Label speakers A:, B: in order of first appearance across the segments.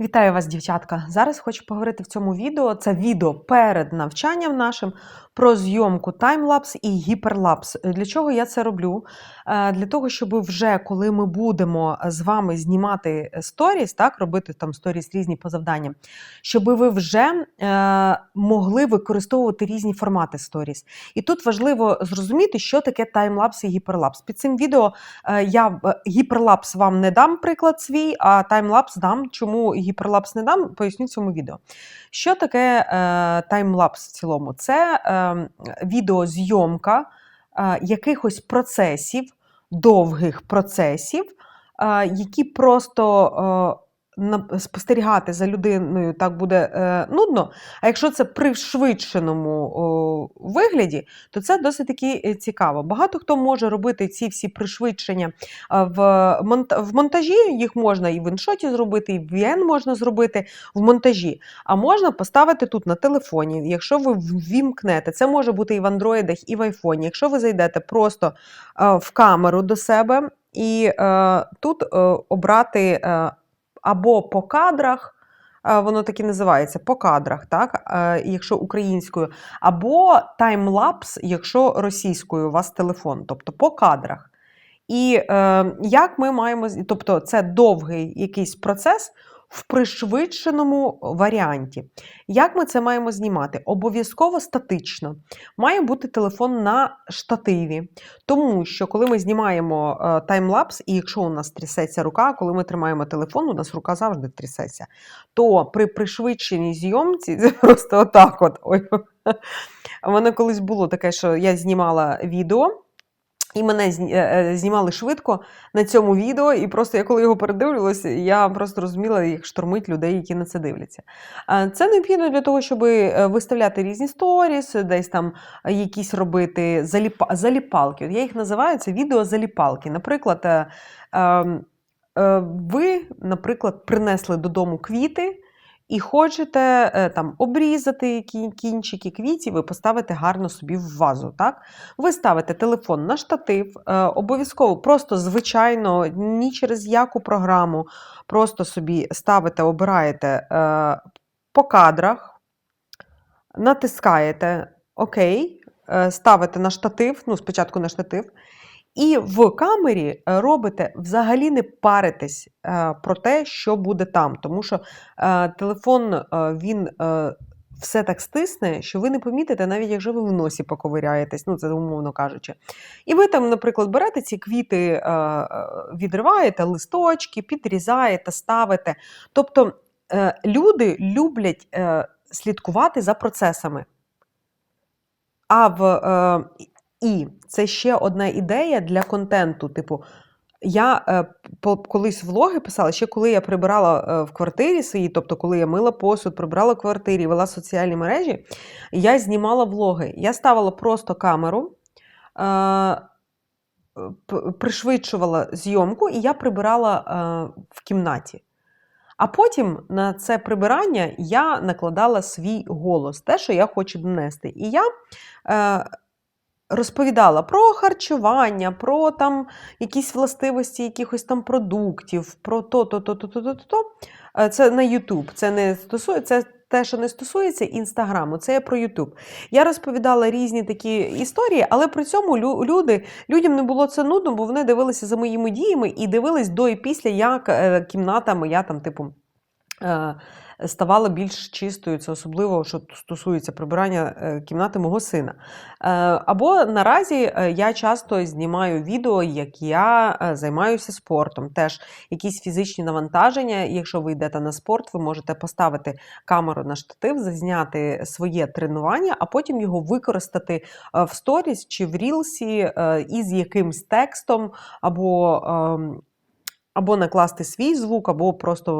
A: Вітаю вас, дівчатка! Зараз хочу поговорити в цьому відео. Це відео перед навчанням нашим про зйомку таймлапс і гіперлапс. Для чого я це роблю? Е, Для того, щоб вже коли ми будемо з вами знімати сторіс, так, робити там сторіс різні по завданням, щоб ви вже е, могли використовувати різні формати сторіс. І тут важливо зрозуміти, що таке таймлапс і гіперлапс. Під цим відео е, я гіперлапс вам не дам приклад свій, а таймлапс дам. Чому гіперлапс не дам, поясню в цьому відео. Що таке е, таймлапс в цілому? Це е, відеозйомка е, якихось процесів, довгих процесів, е, які просто. Е, Спостерігати за людиною так буде е, нудно. А якщо це при швидшеному вигляді, то це досить таки е, цікаво. Багато хто може робити ці всі пришвидшення е, в, монта- в монтажі. Їх можна і в іншоті зробити, і в VN можна зробити в монтажі. А можна поставити тут на телефоні. Якщо ви ввімкнете, це може бути і в андроїдах, і в айфоні. Якщо ви зайдете просто в камеру до себе і е, тут е, обрати е, або по кадрах. е, Воно так і називається по кадрах, так? е, якщо українською, або таймлапс, якщо російською у вас телефон, тобто по кадрах. І е, як ми маємо, тобто це довгий якийсь процес в пришвидшеному варіанті. Як ми це маємо знімати? Обов'язково статично. Має бути телефон на штативі, тому що коли ми знімаємо е, таймлапс, і якщо у нас трясеться рука, коли ми тримаємо телефон, у нас рука завжди трясеться, то при пришвидшеній зйомці це просто отак. От. Ой. У мене колись було таке, що я знімала відео. І мене е, е, знімали швидко на цьому відео, і просто я коли його передивлювалася, я просто розуміла, як штормить людей, які на це дивляться. Це необхідно для того, щоб е, виставляти різні сторіс, десь там якісь робити заліпа- заліпалки. От я їх називаю це відео заліпалки. Наприклад, ем, ви, наприклад, принесли додому квіти. І хочете е, там обрізати кі- кінчики квітів і поставити гарно собі в вазу. Так? Ви ставите телефон на штатив, е, обов'язково, просто звичайно, ні через яку програму, просто собі ставите, обираєте е, по кадрах, натискаєте ОК, ставите на штатив, ну, спочатку на штатив, і в камері е, робите взагалі не паритесь е, про те, що буде там. Тому що е, телефон він. все так стисне, що ви не помітите, навіть якщо ви в носі поковиряєтесь, ну це умовно кажучи. І ви там, наприклад, берете ці квіти, відриваєте листочки, підрізаєте, ставите. Тобто люди люблять слідкувати за процесами. А в і це ще одна ідея для контенту. Типу, я е, колись влоги писала, ще коли я прибирала е, в квартирі своїй, тобто коли я мила посуд, прибирала квартирі, вела соціальні мережі, я знімала влоги. Я ставила просто камеру, е, пришвидшувала зйомку, і я прибирала е, в кімнаті. А потім на це прибирання я накладала свій голос, те, що я хочу донести. І я е, розповідала про харчування, про там якісь властивості якихось там продуктів, про то, то, то, то, то, то, то, то. Е, Це на YouTube. Це не стосується. Те, що не стосується інстаграму, це я про Ютуб. Я розповідала різні такі історії, але при цьому люди, людям не було це нудно, бо вони дивилися за моїми діями і дивились до і після, як е, кімната моя там, типу. Е, Ставала більш чистою, це особливо, що стосується прибирання е, кімнати мого сина. Е, Або наразі я часто знімаю відео, як я займаюся спортом. Теж якісь фізичні навантаження. Якщо ви йдете на спорт, ви можете поставити камеру на штатив, зазняти своє тренування, а потім його використати в сторіс чи в рілсі із якимсь текстом, або, ем, або накласти свій звук, або просто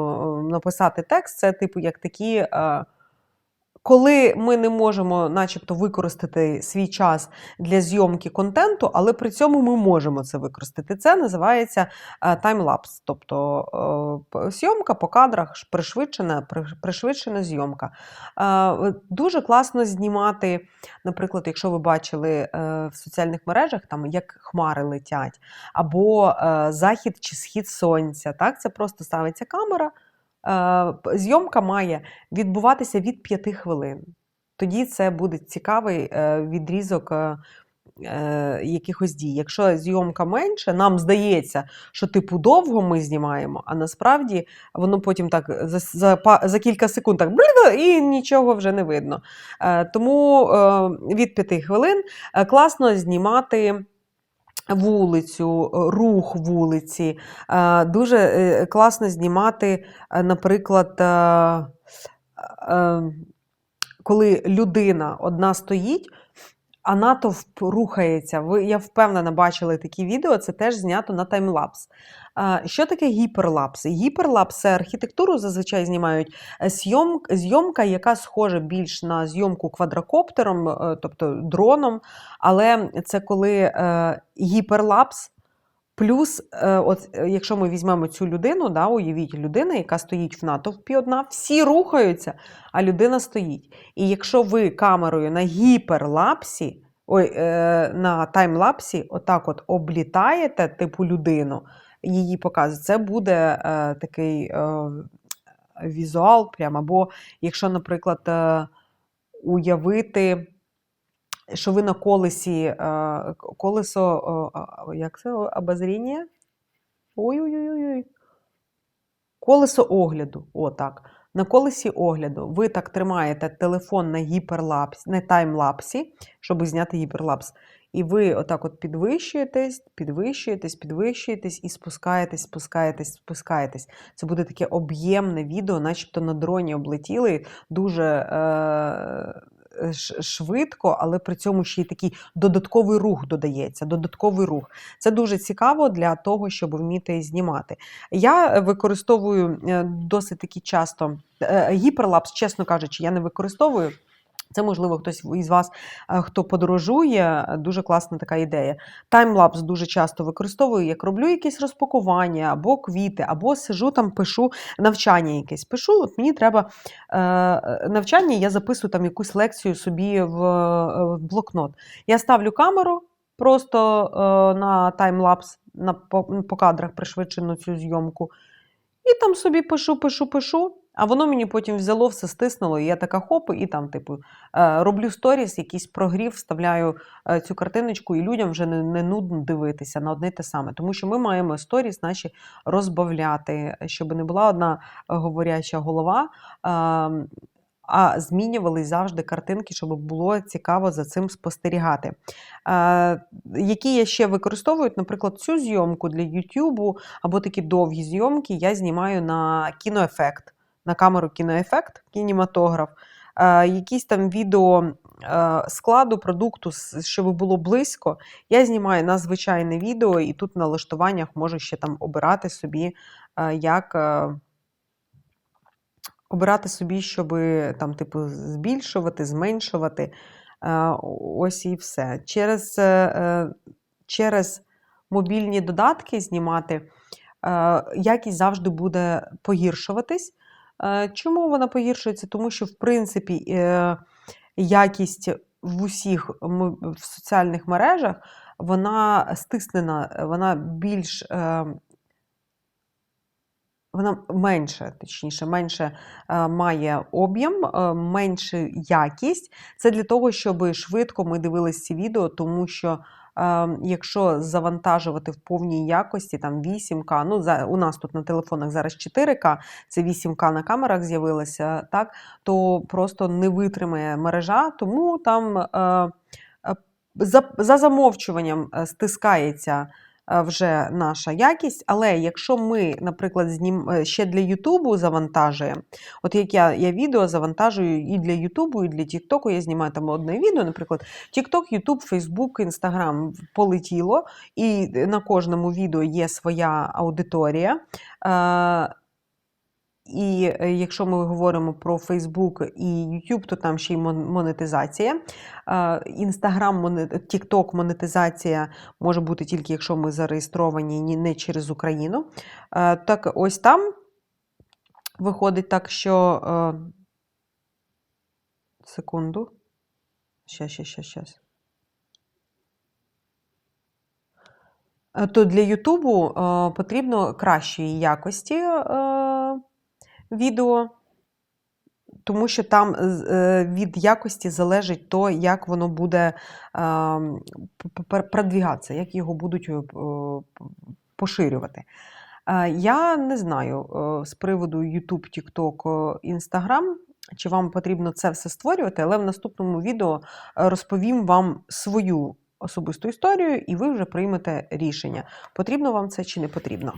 A: е, написати текст. Це, типу, як такі. Коли ми не можемо, начебто, використати свій час для зйомки контенту, але при цьому ми можемо це використати. Це називається е, таймлапс, тобто е, зйомка по кадрах, пришвидшена, пришвидшена зйомка. Е, Дуже класно знімати, наприклад, якщо ви бачили в соціальних мережах, там як хмари летять, або захід чи схід сонця. Так? Це просто ставиться камера. П- зйомка має відбуватися від 5 хвилин. Тоді це буде цікавий е, відрізок е, е, якихось дій. Якщо зйомка менше, нам здається, що типу довго ми знімаємо, а насправді воно потім так за, за, за кілька секунд так і нічого вже не видно. Е, Тому е, від 5 хвилин е, класно знімати. Вулицю, е, рух вулиці. Е, Дуже е, класно знімати, наприклад, коли людина одна стоїть, а натовп рухається. Ви, я впевнена, бачили такі відео, це теж знято на таймлапс. Що таке гіперлапс? Гіперлапс архітектуру зазвичай знімають е, зйом, зйомка, яка схожа більш на зйомку квадрокоптером, е, тобто дроном. Але це коли е, гіперлапс. Плюс, е, от, е, якщо ми візьмемо цю людину, да, уявіть людина, яка стоїть в натовпі одна, всі рухаються, а людина стоїть. І якщо ви камерою на гіперлапсі, ой, е, на таймлапсі, отак от облітаєте типу людину, її показує, це буде такий візуал, прям. Або якщо, наприклад, уявити що ви на колесі, е, колесо, як це обозріння? Ой-ой-ой. Колесо огляду. О, так. На колесі огляду ви так тримаєте телефон на гіперлапсі, на таймлапсі, щоб зняти гіперлапс. І ви отак от підвищуєтесь, підвищуєтесь, підвищуєтесь і спускаєтесь, спускаєтесь, спускаєтесь. Це буде таке об'ємне відео, начебто на дроні облетіли дуже е, швидко, але при цьому ще й такий додатковий рух додається. Додатковий рух. Це дуже цікаво для того, щоб вміти знімати. Я використовую е, досить таки часто е, гіперлапс, чесно кажучи, я не використовую. Це, можливо, хтось із вас, е, хто подорожує, е, дуже класна така ідея. Таймлапс дуже часто використовую, як роблю якісь розпакування або квіти, або сижу там, пишу навчання якесь. Пишу, от мені треба е, навчання, я записую там якусь лекцію собі в, е, в блокнот. Я ставлю камеру просто е, на таймлапс, на, по, по кадрах пришвидшену цю зйомку. І там собі пишу, пишу, пишу. А воно мені потім взяло, все стиснуло, і я така хоп, і там, типу, е, роблю сторіс, якийсь прогрів, вставляю е, цю картиночку, і людям вже не, не нудно дивитися на одне те саме. Тому що ми маємо сторіс наші розбавляти, щоб не була одна е, говоряча голова. А змінювались завжди картинки, щоб було цікаво за цим спостерігати. Е, які я ще використовую, наприклад, цю зйомку для YouTube або такі довгі зйомки я знімаю на кіноефект, на камеру кіноефект, кінематограф. Е, якісь там відео складу продукту, щоб було близько, я знімаю на звичайне відео, і тут в налаштуваннях можу ще там обирати собі, як. Обирати собі, щоб там, типу, збільшувати, зменшувати. Е, Ось і все. Через, е, е, через мобільні додатки знімати якість завжди буде погіршуватись. Чому вона погіршується? Тому що, в принципі, якість в усіх в соціальних мережах вона стиснена, вона більш. Вона менше, точніше, менше е, має об'єм, е, менше якість. Це для того, щоб швидко ми дивилися ці відео, тому що е, якщо завантажувати в повній якості, там 8К, ну за, у нас тут на телефонах зараз 4К, це 8К на камерах з'явилося, так, то просто не витримає мережа, тому там за, за замовчуванням стискається вже наша якість. Але якщо ми, наприклад, знім... е, ще для Ютубу завантажуємо, от як я, я відео завантажую і для Ютубу, і для Тіктоку, я знімаю там одне відео, наприклад, Тікток, Ютуб, Фейсбук, Інстаграм полетіло, і на кожному відео є своя аудиторія. Е, і е, якщо ми говоримо про Facebook і YouTube, то там ще й монетизація. Інстаграм, TikTok монетизація може бути тільки якщо ми зареєстровані не через Україну. Е, Так ось там виходить так, що. е, Секунду. Щас, щас, щас, щас. Е, То для Ютубу е, потрібно кращої якості е, відео, тому що там е, від якості залежить то, як воно буде п- продвігатися, як його будуть е, е, поширювати. Е, Я не знаю е, з приводу YouTube, TikTok, е, Instagram, чи вам потрібно це все створювати, але в наступному відео е, розповім вам свою особисту історію, і ви вже приймете рішення, потрібно вам це чи не потрібно.